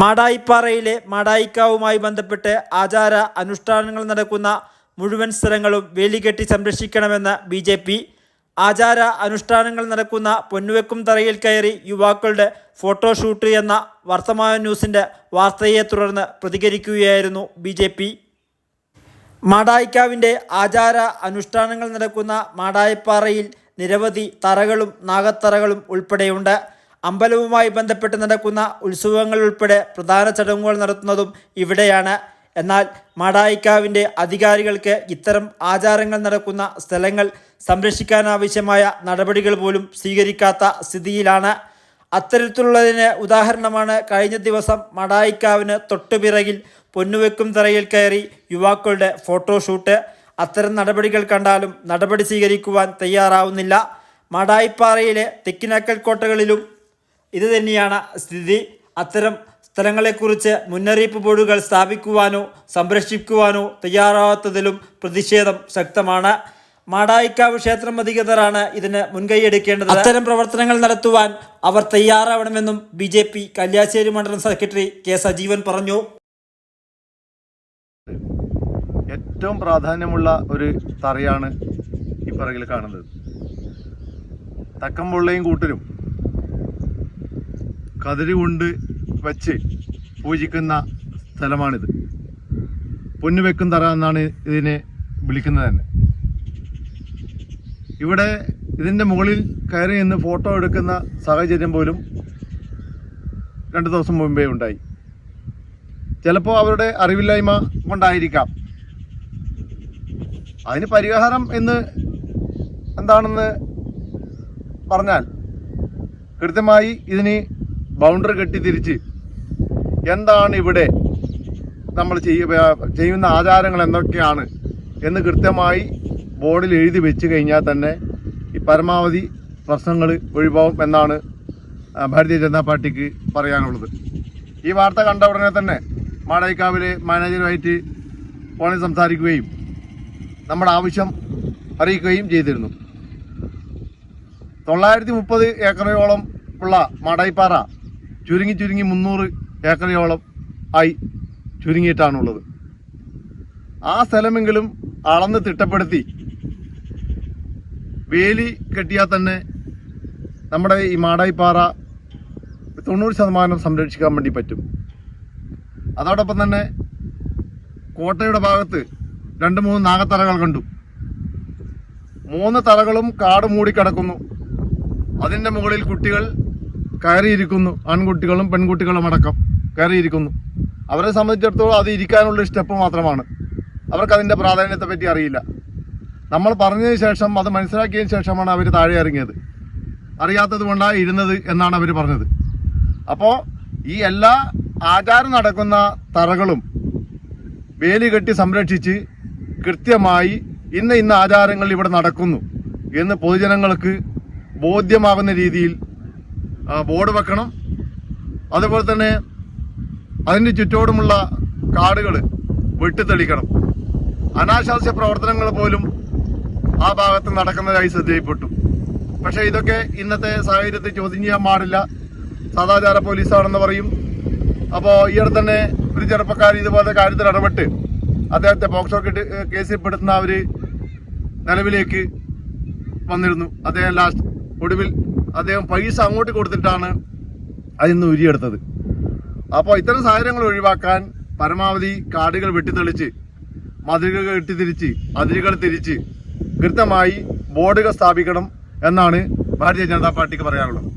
മാടായിപ്പാറയിലെ മാടായിക്കാവുമായി ബന്ധപ്പെട്ട് ആചാര അനുഷ്ഠാനങ്ങൾ നടക്കുന്ന മുഴുവൻ സ്ഥലങ്ങളും വേലികെട്ടി സംരക്ഷിക്കണമെന്ന് ബി ജെ പി. ആചാര അനുഷ്ഠാനങ്ങൾ നടക്കുന്ന പൊന്നുവെക്കും തറയിൽ കയറി യുവാക്കളുടെ ഫോട്ടോഷൂട്ട് എന്ന വർത്തമാന ന്യൂസിന്റെ വാർത്തയെ തുടർന്ന് പ്രതികരിക്കുകയായിരുന്നു ബി ജെ പി. മാടായിക്കാവിന്റെ ആചാര അനുഷ്ഠാനങ്ങൾ നടക്കുന്ന മാടായിപ്പാറയിൽ നിരവധി തറകളും നാഗത്തറകളും ഉൾപ്പെടെയുണ്ട്. അമ്പലവുമായി ബന്ധപ്പെട്ട് നടക്കുന്ന ഉത്സവങ്ങൾ ഉൾപ്പെടെ പ്രധാന ചടങ്ങുകൾ നടത്തുന്നതും ഇവിടെയാണ്. എന്നാൽ മാടായിക്കാവിന്റെ അധികാരികൾക്ക് ഇത്തരം ആചാരങ്ങൾ നടക്കുന്ന സ്ഥലങ്ങൾ സംരക്ഷിക്കാനാവശ്യമായ നടപടികൾ പോലും സ്വീകരിക്കാത്ത സ്ഥിതിയിലാണ്. അത്തരത്തിലുള്ളതിന് ഉദാഹരണമാണ് കഴിഞ്ഞ ദിവസം മടായിക്കാവിന് തൊട്ടുപിറകിൽ പൊന്നുവെക്കും തറയിൽ കയറി യുവാക്കളുടെ ഫോട്ടോഷൂട്ട്. അത്തരം നടപടികൾ കണ്ടാലും നടപടി സ്വീകരിക്കുവാൻ തയ്യാറാവുന്നില്ല. മടായിപ്പാറയിലെ തെക്കിനക്കൽ കോട്ടകളിലും ഇത് തന്നെയാണ് സ്ഥിതി. അത്തരം സ്ഥലങ്ങളെക്കുറിച്ച് മുന്നറിയിപ്പ് ബോർഡുകൾ സ്ഥാപിക്കുവാനോ സംരക്ഷിക്കുവാനോ തയ്യാറാവാത്തതിലും പ്രതിഷേധം ശക്തമാണ്. മാടായിക്കാവ് ക്ഷേത്രം അധികൃതരാണ് ഇതിന് മുൻകൈയെടുക്കേണ്ടത് അത്തരം പ്രവർത്തനങ്ങൾ നടത്തുവാൻ അവർ തയ്യാറാവണമെന്നും ബി ജെ പി കല്യാശ്ശേരി മണ്ഡലം സെക്രട്ടറി കെ സജീവൻ പറഞ്ഞു. ഏറ്റവും പ്രാധാന്യമുള്ള ഒരു തറയാണ് ഈ പിറകിൽ കാണുന്നത്. തക്കമ്പുള്ളയും കൂട്ടരും കതിരി കൊണ്ട് വച്ച് പൂജിക്കുന്ന സ്ഥലമാണിത്. പൊന്നുവെക്കും തറ എന്നാണ് ഇതിനെ വിളിക്കുന്നത് തന്നെ. ഇവിടെ ഇതിന്റെ മുകളിൽ കയറി നിന്ന് ഫോട്ടോ എടുക്കുന്ന സാഹചര്യം പോലും രണ്ട് ദിവസം മുമ്പേ ഉണ്ടായി. ചിലപ്പോൾ അവരുടെ അറിവില്ലായ്മ കൊണ്ടായിരിക്കാം. അതിന് പരിഹാരം എന്ന് എന്താണെന്ന് പറഞ്ഞാൽ കൃത്യമായി ഇതിന് ബൗണ്ടറി കെട്ടി തിരിച്ച്. എന്താണ് ഇവിടെ നമ്മൾ ചെയ്യ ചെയ്യുന്ന ആചാരങ്ങൾ എന്തൊക്കെയാണ് എന്ന് കൃത്യമായി ബോർഡിൽ എഴുതി വെച്ച് കഴിഞ്ഞാൽ തന്നെ ഈ പരമാവധി പ്രശ്നങ്ങൾ ഒഴിവാകും എന്നാണ് ഭാരതീയ ജനതാ പാർട്ടിക്ക് പറയാനുള്ളത്. ഈ വാർത്ത കണ്ട ഉടനെ തന്നെ മാടായിക്കാവിലെ മാനേജറുമായിട്ട് ഫോണിൽ സംസാരിക്കുകയും നമ്മുടെ ആവശ്യം അറിയിക്കുകയും ചെയ്തിരുന്നു. തൊള്ളായിരത്തി മുപ്പത് ഏക്കറയോളം ഉള്ള മാടായിപ്പാറ ചുരുങ്ങി ചുരുങ്ങി മുന്നൂറ് ഏക്കറയോളം ആയി ചുരുങ്ങിയിട്ടാണുള്ളത്. ആ സ്ഥലമെങ്കിലും അളന്ന് തിട്ടപ്പെടുത്തി വേലി കെട്ടിയാൽ തന്നെ നമ്മുടെ ഈ മാടായിപ്പാറ തൊണ്ണൂറ് ശതമാനം സംരക്ഷിക്കാൻ വേണ്ടി പറ്റും. അതോടൊപ്പം തന്നെ കോട്ടയുടെ ഭാഗത്ത് രണ്ട് മൂന്ന് നാഗത്തറകൾ കണ്ടു. മൂന്ന് തറകളും കാട് മൂടിക്കിടക്കുന്നു. അതിന്റെ മുകളിൽ കുട്ടികൾ കയറിയിരിക്കുന്നു. ആൺകുട്ടികളും പെൺകുട്ടികളും അടക്കം കയറിയിരിക്കുന്നു. അവരെ സംബന്ധിച്ചിടത്തോളം അത് ഇരിക്കാനുള്ള സ്റ്റെപ്പ് മാത്രമാണ്. അവർക്ക് അതിന്റെ പ്രാധാന്യത്തെ പറ്റി അറിയില്ല. നമ്മൾ പറഞ്ഞതിന് ശേഷം അത് മനസ്സിലാക്കിയതിന് ശേഷമാണ് അവർ താഴെ ഇറങ്ങിയത്. അറിയാത്തത് കൊണ്ടാണ് ഇരുന്നത് എന്നാണ് അവർ പറഞ്ഞത്. അപ്പോൾ ഈ എല്ലാ ആചാരം നടക്കുന്ന തറകളും വേലി കെട്ടി സംരക്ഷിച്ച് കൃത്യമായി ഇന്ന ഇന്ന ആചാരങ്ങൾ ഇവിടെ നടക്കുന്നു എന്ന് പൊതുജനങ്ങൾക്ക് ബോധ്യമാകുന്ന രീതിയിൽ ബോർഡ് വെക്കണം. അതുപോലെ തന്നെ അതിന് ചുറ്റോടുമുള്ള കാടുകൾ വെട്ടിത്തെളിക്കണം. അനാശാസ്യ പ്രവർത്തനങ്ങൾ പോലും ആ ഭാഗത്ത് നടക്കുന്നതായി ശ്രദ്ധയിൽപ്പെട്ടു. പക്ഷേ ഇതൊക്കെ ഇന്നത്തെ സാഹചര്യത്തിൽ ചോദ്യം ചെയ്യാൻ പാടില്ല. സദാചാര പോലീസാണെന്ന് പറയും. അപ്പോൾ ഈയിടെ തന്നെ ഒരു ചെറുപ്പക്കാർ ഇതുപോലത്തെ കാര്യത്തിൽ ഇടപെട്ട് അദ്ദേഹത്തെ പോക്സോ കിട്ട് കേസിൽ പെടുത്തുന്ന അവർ നിലവിലേക്ക് വന്നിരുന്നു. അദ്ദേഹം ലാസ്റ്റ് ഒടുവിൽ അദ്ദേഹം പൈസ അങ്ങോട്ട് കൊടുത്തിട്ടാണ് അതിൽ നിന്ന് ഉരിയെടുത്തത്. അപ്പോൾ ഇത്തരം സാഹചര്യങ്ങൾ ഒഴിവാക്കാൻ പരമാവധി കാടുകൾ വെട്ടിത്തെളിച്ച് മതിലുകൾ കെട്ടിത്തിരിച്ച് അതിരുകൾ തിരിച്ച് കൃത്യമായി ബോർഡുകൾ സ്ഥാപിക്കണം എന്നാണ് ഭാരതീയ ജനതാ പാർട്ടിക്ക് പറയാനുള്ളത്.